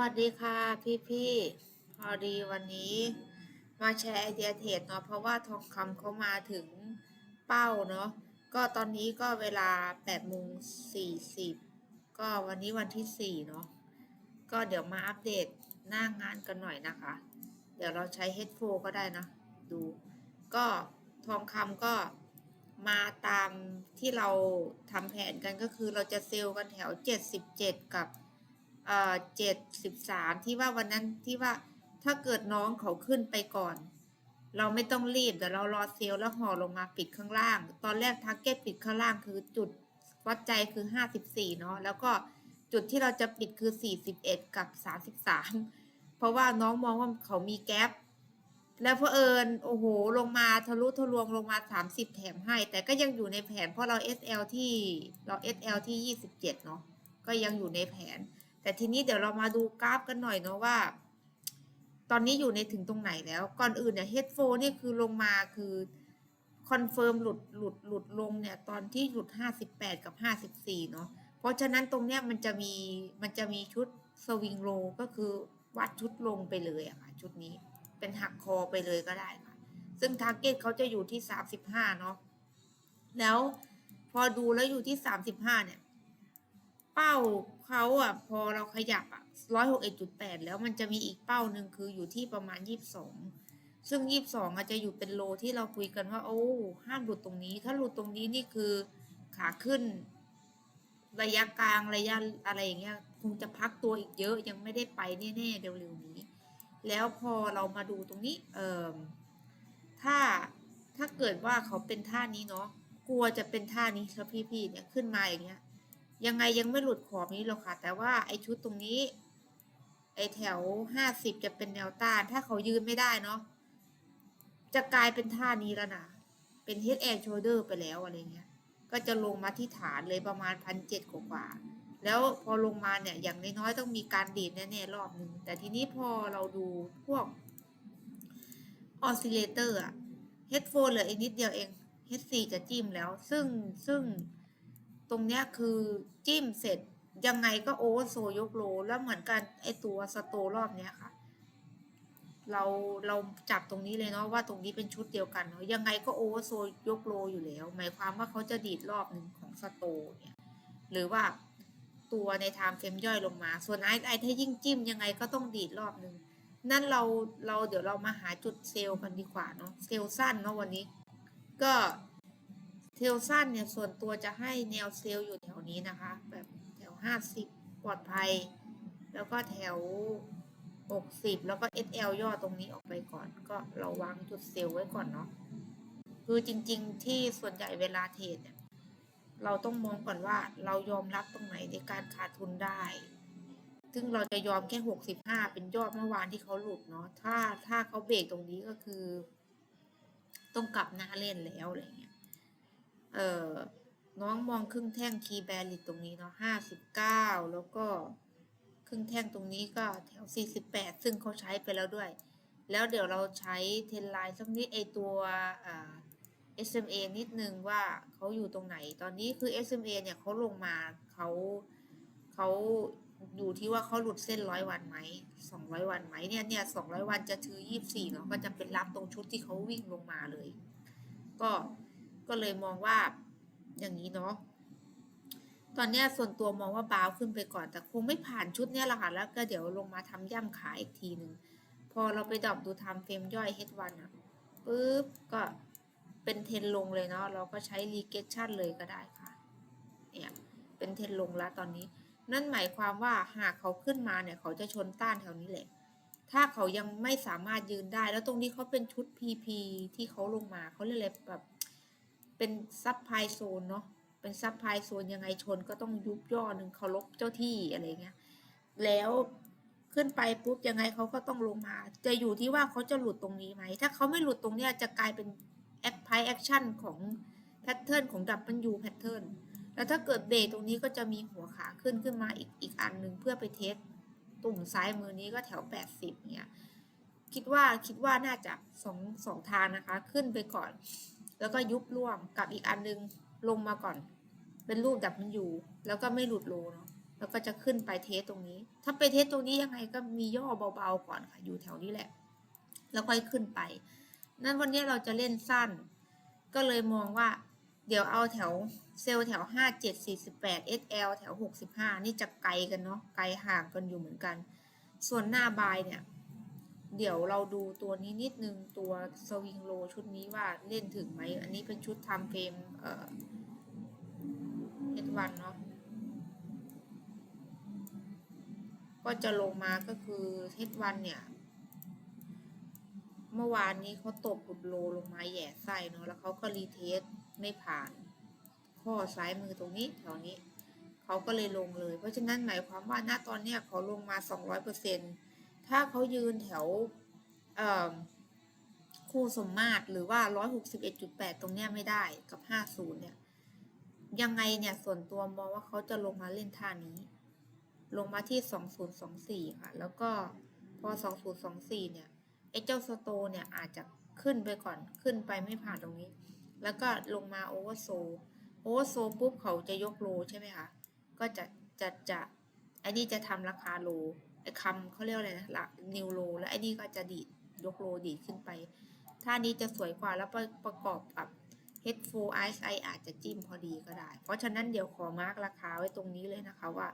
วัสดีค่ะพี่พี่ๆพอดีวันนี้ มาแชร์ไอเดียเทรดเนาะเพราะว่าทองคำเขามาถึงเป้าเนาะก็ตอนนี้ก็เวลา8โมง40 ก็วันนี้วันที่ 4 เนาะก็เดี๋ยวมาอัปเดตหน้างานกันหน่อยนะคะ เดี๋ยวเราใช้เฮดโฟก็ได้นะ ดู ก็ทองคำก็มาตามที่เราทำแผนกันก็คือเราจะเซลล์กันแถว 77 กับ เอ่อเจ็ดสิบสามที่ว่าวันนั้นที่ว่าถ้าเกิดน้องเขาขึ้นไปก่อน เราไม่ต้องรีบเดี๋ยวเรารอเซลล์แล้วห่อลงมาปิดข้างล่าง ตอนแรกทาร์เก็ตปิดข้างล่างคือจุดวัดใจคือห้าสิบสี่เนาะแล้วก็จุดที่เราจะปิดคือสี่สิบเอ็ดกับสามสิบสามเพราะว่าน้องมองว่าเขามีแกลบแล้วเพอเอิญโอ้โห ลงมาทะลุทะลวงลงมาสามสิบแถมให้ แต่ก็ยังอยู่ในแผนเพราะเรา SL ที่เรา SL ที่ยี่สิบเจ็ดเนาะก็ยังอยู่ในแผน แต่ทีนี้เดี๋ยวเรามาดูกราฟกันหน่อยเนาะว่า ตอนนี้อยู่ในถึงตรงไหนแล้ว ก่อนอื่นเนี่ยเฮดโฟนี่คือลงมาคือคอนเฟิร์มหลุดหลุดหลุดลงเนี่ยตอนที่หลุด 58 กับ 54 เนาะเพราะฉะนั้นตรงเนี้ยมันจะมีมันจะมีชุดสวิงโลก็คือวัดชุดลงไปเลยอะค่ะชุดนี้เป็นหักคอไปเลยก็ได้ค่ะ ซึ่งทาร์เก็ตเขาจะอยู่ที่ 35 เนาะแล้วพอดูแล้วอยู่ที่ 35 เนี่ย เป้า เขาอะ พอเราขยับอะร้อยหกเอ็ดจุดแปดแล้วมันจะมีอีกเป้าหนึ่งคืออยู่ที่ประมาณยี่สิบสองซึ่งยี่สิบสองอาจจะอยู่เป็นโลที่เราคุยกันว่า โอ้ห้ามหลุดตรงนี้ ถ้าหลุดตรงนี้นี่คือขาขึ้น ระยะกลางระยะอะไรอย่างเงี้ยคงจะพักตัวอีกเยอะยังไม่ได้ไปแน่ๆเร็วๆนี้ แล้วพอเรามาดูตรงนี้เอ่อถ้าถ้าเกิดว่าเขาเป็นท่านี้เนาะกลัวจะเป็นท่านี้แล้วพี่ๆเนี่ยขึ้นมาอย่างเงี้ย ยังไงยังไม่หลุดขอบนี้หรอกค่ะ แต่ว่าไอชุดตรงนี้ ไอแถวห้าสิบจะเป็นแนวต้าน ถ้าเขายืนไม่ได้เนาะจะกลายเป็นท่านี้แล้วนะเป็น head and shoulder ไปแล้วอะไรเงี้ย ก็จะลงมาที่ฐานเลยประมาณพันเจ็ดกว่าแล้วพอลงมาเนี่ยอย่างน้อยๆต้องมีการดีดแน่ๆรอบหนึ่งแต่ทีนี้พอเราดูพวก oscillator อะ headphone เหลืออีกนิดเดียวเอง H4 จะจิ้มแล้ว ซึ่งซึ่ง ตรงเนี้ยคือจิ้มเสร็จยังไงก็โอเวอร์โซยกโล แล้วเหมือนกันไอตัวสโตรอบเนี้ยค่ะ เราเราจับตรงนี้เลยเนาะว่าตรงนี้เป็นชุดเดียวกันเนาะยังไงก็โอเวอร์โซยกโลอยู่แล้ว หมายความว่าเขาจะดีดรอบหนึ่งของสโตเนี่ยหรือว่าตัวในไทม์เฟรมย่อยลงมา ส่วนไอไอถ้ายิ่งจิ้มยังไงก็ต้องดีดรอบหนึ่งนั่นเราเราเดี๋ยวเรามาหาจุดเซลล์กันดีกว่าเนาะเซลล์สั้นเนาะวันนี้ ก็ เทลสั้นเนี่ยส่วนตัวจะให้แนวเซลล์อยู่แถวนี้นะคะ แบบแถว 50 ปลอดภัย แล้วก็แถว 60 แล้วก็ SL ย่อตรงนี้ออกไปก่อน ก็เราวางจุดเซลล์ไว้ก่อนเนาะคือจริงๆ ที่ส่วนใหญ่เวลาเทรดเนี่ยเราต้องมองก่อนว่าเรายอมรับตรงไหนในการขาดทุนได้ ซึ่งเราจะยอมแค่ 65 เป็นยอดเมื่อวานที่เขาหลุดเนาะถ้าถ้าเขาเบรกตรงนี้ก็คือ ต้องกลับหน้าเล่นแล้วอะไรเงี้ย เอ่อน้องมองครึ่งแท่งคีย์แบริตตรงนี้เนาะห้าสิบเก้าแล้วก็ครึ่งแท่งตรงนี้ก็แถวสี่สิบแปดซึ่งเขาใช้ไปแล้วด้วย แล้วเดี๋ยวเราใช้เทนไลน์สักนิดไอตัวอ่า SMA นิดนึงว่าเขาอยู่ตรงไหน ตอนนี้คือ SMA เนี่ยเขาลงมาเขาเขาอยู่ที่ว่าเขาหลุดเส้นร้อยวันไหมสองร้อยวันไหมเนี่ยเนี่ยสองร้อยวันจะถือยี่สี่เนาะก็จะเป็นรับตรงชุดที่เขาวิ่งลงมาเลย ก็ ก็เลยมองว่าอย่างนี้เนาะตอนนี้ส่วนตัวมองว่าบาวขึ้นไปก่อน แต่คงไม่ผ่านชุดนี้ยหรอกค่ะ แล้วก็เดี๋ยวลงมาทำย่ำขายอีกทีหนึ่ง พอเราไปดอปดูทำเฟรมย่อย H1 อะปุ๊บ ก็เป็นเทนลงเลยเนาะ เราก็ใช้ regression เลยก็ได้ค่ะ เนี่ย เป็นเทนลงแล้วตอนนี้ นั่นหมายความว่าหากเขาขึ้นมาเนี่ย เขาจะชนต้านแถวนี้แหละ ถ้าเขายังไม่สามารถยืนได้ แล้วตรงนี้เขาเป็นชุด PP ที่เขาลงมาเขาเรียกอะไรแบบ เป็นซับไพโซนเนาะเป็นซับไพโซนยังไงชนก็ต้องยุบย่อหนึ่งเคารพเจ้าที่อะไรเงี้ยแล้วขึ้นไปปุ๊บยังไงเขาก็ต้องลงมา จะอยู่ที่ว่าเขาจะหลุดตรงนี้ไหม ถ้าเขาไม่หลุดตรงเนี้ยจะกลายเป็นแอคไพแอคชั่นของแพทเทิร์นของดับเบิลยูแพทเทิร์นแล้วถ้าเกิดเบรกตรงนี้ก็จะมีหัวขาขึ้นขึ้นมาอีกอีกอันหนึ่งเพื่อไปเทสตุ่มซ้ายมือนี้ก็แถว 80เนี่ยคิดว่าคิดว่าน่าจะสองสองทางนะคะ ขึ้นไปก่อน แล้วก็ยุบร่วงกับอีกอันนึงลงมาก่อน เป็นรูปดับมันอยู่ แล้วก็ไม่หลุดโลเนาะแล้วก็จะขึ้นไปเทสตรงนี้ ถ้าไปเทสตรงนี้ยังไงก็มีย่อเบาๆก่อนค่ะ อยู่แถวนี้แหละ แล้วค่อยขึ้นไป นั้นวันนี้เราจะเล่นสั้น ก็เลยมองว่า เดี๋ยวเอาแถวเซลล์แถว 5 7 48 SL แถว 65 นี่จะไกลกันเนาะ ไกลห่างกันอยู่เหมือนกัน ส่วนหน้าบายเนี่ย เดี๋ยวเราดูตัวนี้นิดนึงตัวสวิงโลชุดนี้ว่าเล่นถึงไหม อันนี้เป็นชุดทำเฟรมเอ่อ S1 เนาะก็จะลงมาก็คือ H1 เนี่ย เมื่อวานนี้เขาตบหลุดโลลงมาแย่ไส้เนาะแล้วเขาก็รีเทสไม่ผ่าน ข้อซ้ายมือตรงนี้แถวนี้ เขาก็เลยลงเลย เพราะฉะนั้นหมายความว่าณตอนเนี้ยเขาลงมา 200% ถ้าเขายืนแถวคู่สมมาตรหรือว่า 161.8 ตรงเนี้ยไม่ได้กับ 50 เนี่ย ยังไงเนี่ยส่วนตัวมองว่าเขาจะลงมาเล่นท่านี้ ลงมาที่ 2024 ค่ะ แล้วก็พอ 2024 เนี่ยไอ้เจ้าสโตเนี่ยอาจจะขึ้นไปก่อนขึ้นไปไม่ผ่านตรงนี้ แล้วก็ลงมาโอเวอร์โซโอเวอร์โซปุ๊บเขาจะยกโลใช่ไหมคะ ก็จะจะจะไอ้นี่จะทำราคาโล คำเขาเรียกอะไรนะละนิวโลแล้วไอ้นี่ก็จะดีดยกโลดีดขึ้นไป ท่านี้จะสวยกว่าแล้วประประกอบกับ H4 RSI อาจจะจิ้มพอดีก็ได้ เพราะฉะนั้นเดี๋ยวขอมาร์กราคาไว้ตรงนี้เลยนะคะว่า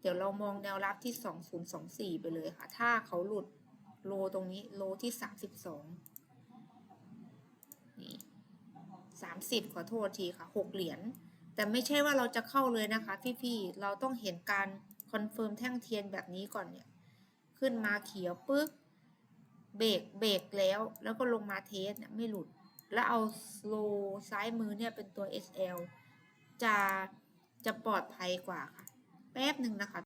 เดี๋ยวเรามองแนวรับที่ 2024 ไปเลยค่ะ ถ้าเขาหลุดโลตรงนี้โลที่ 32 นี่ 30 ขอโทษทีค่ะ 6 เหรียญ แต่ไม่ใช่ว่าเราจะเข้าเลยนะคะพี่ๆ เราต้องเห็นการ คอนเฟิร์มแท่งเทียนแบบนี้ก่อนเนี่ย ขึ้นมาเขียวปึ๊กเบรกเบรกแล้ว แล้วก็ลงมาเทสเนี่ยไม่หลุด แล้วเอาโลซ้ายมือเนี่ยเป็นตัว SL จะจะปลอดภัยกว่าค่ะ แป๊บหนึ่งนะคะ